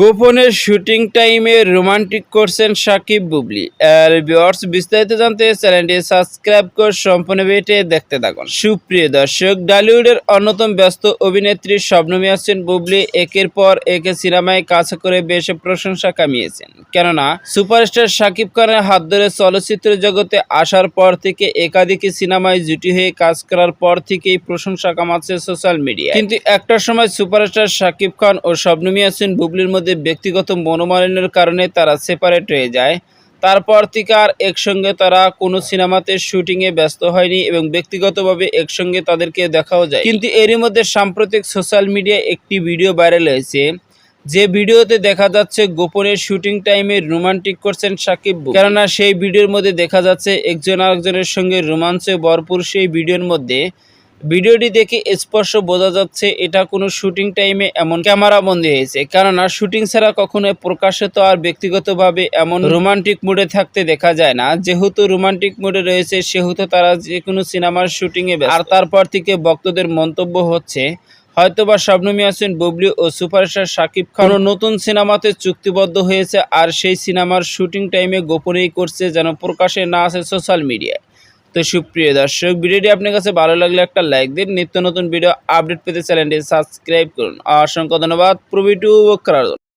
গোপনে শুটিং টাইমে রোমান্টিক করছেন সাকিব বুবলি। আর ভিউয়ার্স, বিস্তারিত জানতে চ্যানেলটি সাবস্ক্রাইব করে সম্পূর্ণ ভিডিওটি দেখতে থাকুন। সুপ্রিয় দর্শক, ডালিউডের অন্যতম ব্যস্ত অভিনেত্রী শবনমী আছেন বুবলি। একের পর একে সিনেমায় কাজ করে বেশ প্রশংসা কামিয়েছেন। কেননা, সুপারস্টার সাকিব খানের হাত ধরে চলচ্চিত্র জগতে আসার পর থেকে একাধিক সিনেমায় জুটি হয়ে কাজ করার পর থেকেই প্রশংসা কামাচ্ছে সোশ্যাল মিডিয়া কিন্তু একটা সময় সুপারস্টার সাকিব খান ও শবনমী আছেন বুবলির মধ্যে ব্যক্তিগত মনোমালিন্যের কারণে তারা সেপারেট হয়ে যায়, তারপর থেকে আর একসঙ্গে তারা কোনো সিনেমাতে শুটিংয়ে ব্যস্ত হয়নি এবং ব্যক্তিগতভাবে একসঙ্গে তাদেরকে দেখাও যায় কিন্তু এরই মধ্যে সাম্প্রতিক সোশ্যাল মিডিয়ায় একটি ভিডিও ভাইরাল হয়েছে, যে ভিডিওতে দেখা যাচ্ছে গোপনে শুটিং টাইমে রোমান্টিক করছেন সাকিব কেননা সেই ভিডিওর মধ্যে দেখা যাচ্ছে একজন আরেকজনের সঙ্গে রোমাঞ্চে ভরপুর সেই ভিডিওর মধ্যে ভিডিওটি দেখে স্পর্শ বোঝা যাচ্ছে, এটা কোনো শুটিং টাইমে এমন ক্যামেরা বন্দি হয়েছে। কেননা, শুটিং ছাড়া কখনো প্রকাশ্যে তো আর ব্যক্তিগতভাবে এমন রোমান্টিক মুডে থাকতে দেখা যায় না। যেহেতু রোমান্টিক মুডে রয়েছে, সেহেতু তারা যে কোনো সিনেমার শুটিংয়ে। আর তারপর থেকে ভক্তদের মন্তব্য হচ্ছে, হয়তোবা শবনমী আছেন বুবলি ও সুপারস্টার শাকিব খান কোনো নতুন সিনেমাতে চুক্তিবদ্ধ হয়েছে আর সেই সিনেমার শুটিং টাইমে গোপনেই করছে যেন প্রকাশে না আসে সোশ্যাল মিডিয়ায়। তো সুপ্রিয় দর্শক, ভিডিওটি আপনার কাছে ভালো লাগলে একটা লাইক দিন। নিত্য নতুন ভিডিও আপডেট পেতে চ্যানেলটি সাবস্ক্রাইব করুন। অসংখ্য ধন্যবাদ। করার জন্য